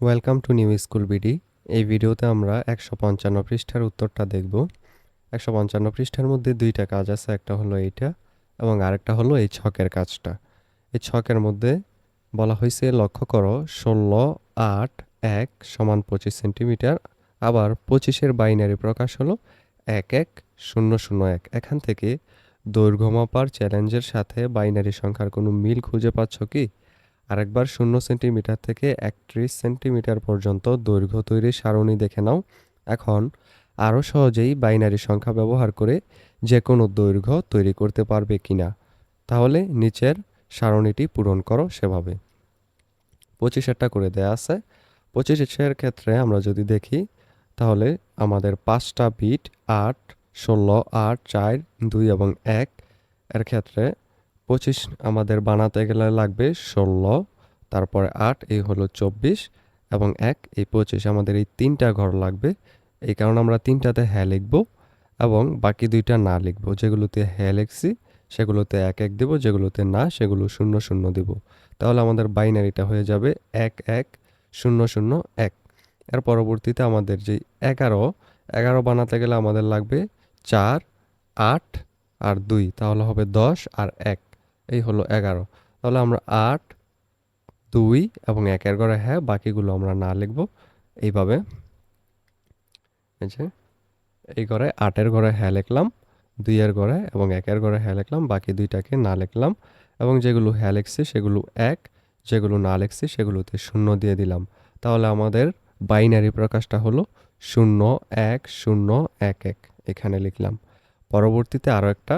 Welcome to new school BD এই ভিডিওতে আমরা একশো পঞ্চান্ন পৃষ্ঠার উত্তরটা দেখব। একশো পঞ্চান্ন পৃষ্ঠার মধ্যে দুইটা কাজ আছে, একটা হলো এইটা এবং আরেকটা হলো এই ছকের কাজটা। এই ছকের মধ্যে বলা হয়েছে, লক্ষ্য করো, ষোলো, আট, এক, সমান পঁচিশ সেন্টিমিটার, আবার পঁচিশের বাইনারি প্রকাশ হলো এক এক, শূন্য শূন্য, এক। এখান থেকে দৈর্ঘ্য মাপার চ্যালেঞ্জের সাথে বাইনারি সংখ্যার কোনো মিল খুঁজে পাচ্ছ কি? আরেকবার শূন্য সেন্টিমিটার থেকে একত্রিশ সেন্টিমিটার পর্যন্ত দৈর্ঘ্য তৈরির সারণী দেখে নাও। এখন আরও সহজেই বাইনারি সংখ্যা ব্যবহার করে যে কোনো দৈর্ঘ্য তৈরি করতে পারবে কিনা। তাহলে নিচের সারণীটি পূরণ করো সেভাবে। পঁচিশেরটা করে দেয়া আছে। পঁচিশের ক্ষেত্রে আমরা যদি দেখি, তাহলে আমাদের পাঁচটা বিট আট, ষোলো, আট, চার, দুই এবং এক এর ক্ষেত্রে পঁচিশ আমাদের বানাতে গেলে লাগবে ষোলো, তারপরে আট, এই হলো চব্বিশ, এবং এক, এই পঁচিশ আমাদের এই তিনটা ঘর লাগবে। এই কারণে আমরা তিনটাতে হ্যাঁ লিখব, এবং বাকি দুইটা না লিখব। যেগুলোতে হ্যাঁ লিখছি, সেগুলোতে এক এক দেব, যেগুলোতে না, সেগুলো শূন্য শূন্য দেব। তাহলে আমাদের বাইনারিটা হয়ে যাবে এক এক, শূন্য শূন্য, এক। এর পরবর্তীতে আমাদের যে এগারো এগারো বানাতে গেলে আমাদের লাগবে চার, আট, আর দুই। তাহলে হবে দশ আর এক। এই হলো এগারো। তাহলে আমরা আট, দুই এবং একের ঘরে হ্যাঁ বাকিগুলো আমরা না লিখব। এইভাবে। এই এই ঘরে আটের ঘরে হ্যাঁ লিখলাম, দুইয়ের ঘরে এবং একের ঘরে হ্যাঁ লিখলাম, বাকি দুইটাকে না লিখলাম এবং যেগুলো হ্যাঁ লিখছি সেগুলো এক, যেগুলো না লিখছি সেগুলোতে শূন্য দিয়ে দিলাম। তাহলে আমাদের বাইনারি প্রকাশটা হলো শূন্য এক শূন্য এক এক। এখানে লিখলাম। পরবর্তীতে আরও একটা,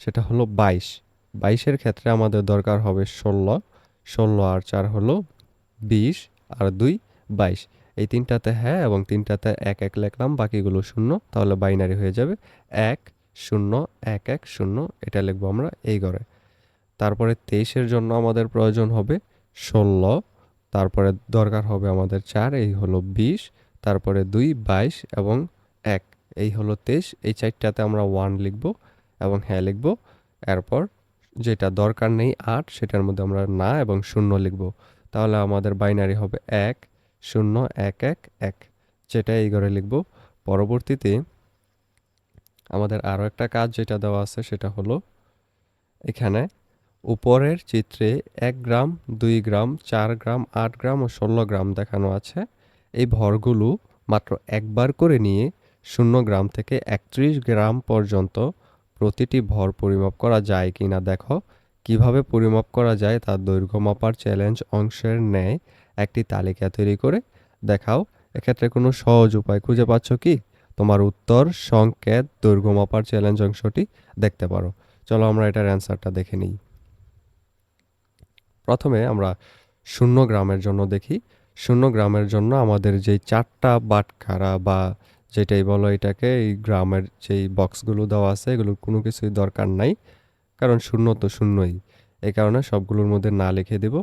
সেটা হলো বাইশ। বাইশের ক্ষেত্রে আমাদের দরকার হবে ষোলো। ষোলো আর চার হলো বিশ আর দুই বাইশ। এই তিনটাতে হ্যাঁ এবং তিনটাতে এক এক লিখলাম, বাকিগুলো শূন্য, তাহলে বাইনারি হয়ে যাবে এক শূন্য, এক এক শূন্য, এটা লিখব আমরা এই ঘরে। তারপরে তেইশের জন্য আমাদের প্রয়োজন হবে ষোলো, তারপরে দরকার হবে আমাদের চার, এই হলো বিশ, তারপরে দুই, বাইশ এবং এক, এই হলো তেইশ। এই চারটাতে আমরা ওয়ান লিখব এবং হ্যাঁ লিখব, এরপর যেটা দরকার নেই আট, সেটার মধ্যে আমরা না এবং শূন্য লিখব। তাহলে আমাদের বাইনারি হবে এক, শূন্য, এক এক এক। যেটা এই ঘরে লিখব। পরবর্তীতে আমাদের আরও একটা কাজ যেটা দেওয়া আছে, সেটা হলো এখানে উপরের চিত্রে এক গ্রাম, দুই গ্রাম, চার গ্রাম, আট গ্রাম ও ষোলো গ্রাম দেখানো আছে। এই ভরগুলো মাত্র একবার করে নিয়ে শূন্য গ্রাম থেকে একত্রিশ গ্রাম পর্যন্ত প্রতিটি ভর পরিমাপ করা যায় কি না দেখো। কীভাবে পরিমাপ করা যায় তার দৈর্ঘ্য মাপার চ্যালেঞ্জ অংশের ন্যায় একটি তালিকা তৈরি করে দেখাও। এক্ষেত্রে কোনো সহজ উপায় খুঁজে পাচ্ছ কি? তোমার উত্তর, সংকেত, দৈর্ঘ্য মাপার চ্যালেঞ্জ অংশটি দেখতে পারো। চলো আমরা এটার অ্যান্সারটা দেখে নিই। প্রথমে আমরা শূন্য গ্রামের জন্য দেখি। শূন্য গ্রামের জন্য আমাদের যেই চারটা বাটখারা বা যেটাই বলো এটাকে, এই গ্রামের যেই বক্সগুলো দেওয়া আছে, এগুলোর কোনো কিছুই দরকার নাই। কারণ শূন্য তো শূন্যই। এই কারণে সবগুলোর মধ্যে না লিখে দেব।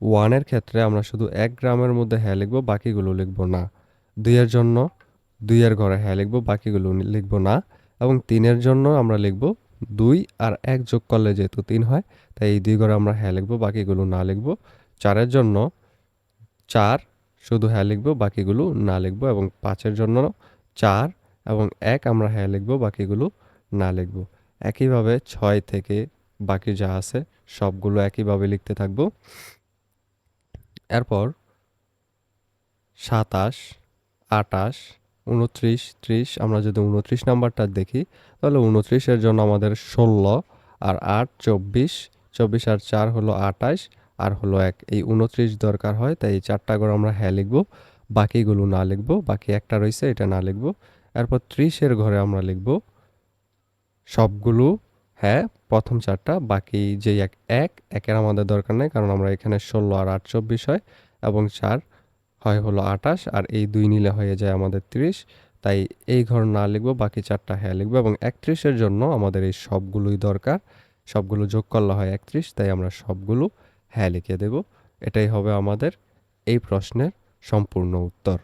ওয়ানের ক্ষেত্রে আমরা শুধু এক গ্রামের মধ্যে হ্যাঁ লিখব, বাকিগুলো লিখব না। দুইয়ের জন্য দুইয়ের ঘরে হ্যাঁ লিখব, বাকিগুলো লিখব না। এবং তিনের জন্য আমরা লিখব দুই আর এক যোগ করলে যেহেতু তিন হয়, তাই এই দুই ঘরে আমরা হ্যাঁ লিখব, বাকিগুলো না লিখব। চারের জন্য চার, শুধু হ্যাঁ লিখব, বাকিগুলো না লিখব। এবং পাঁচের জন্য চার এবং এক আমরা হ্যাঁ লিখব, বাকিগুলো না লিখব। একইভাবে ছয় থেকে বাকি যা আছে সবগুলো একইভাবে লিখতে থাকব। এরপর সাতাশ, আটাশ, উনত্রিশ, ত্রিশ, আমরা যদি উনত্রিশ নাম্বারটা দেখি, তাহলে উনত্রিশের জন্য আমাদের ষোলো আর আট চব্বিশ চব্বিশ আর চার হলো আটাশ, আর হলো এক। এই উনত্রিশ দরকার হয়, তাই এই চারটা করে আমরা হ্যাঁ লিখব। বাকিগুলো না লিখব, বাকি একটা রয়েছে, এটা না লিখব। এরপর ত্রিশের ঘরে আমরা লিখব সবগুলো হ্যাঁ প্রথম চারটা, বাকি যে এক এক, একের আমাদের দরকার নেই, কারণ আমরা এখানে ষোলো আর আট চব্বিশ হয়, এবং চার হয় হলো আটাশ, আর এই দুই নিলে হয়ে যায় আমাদের ত্রিশ। তাই এই ঘর না লিখব, বাকি চারটা হ্যাঁ লিখব, এবং একত্রিশের জন্য আমাদের এই সবগুলোই দরকার। সবগুলো যোগ করলে হয় একত্রিশ, তাই আমরা সবগুলো হ্যাঁ লিখে দেব। এটাই হবে আমাদের এই প্রশ্নের সম্পূর্ণ উত্তর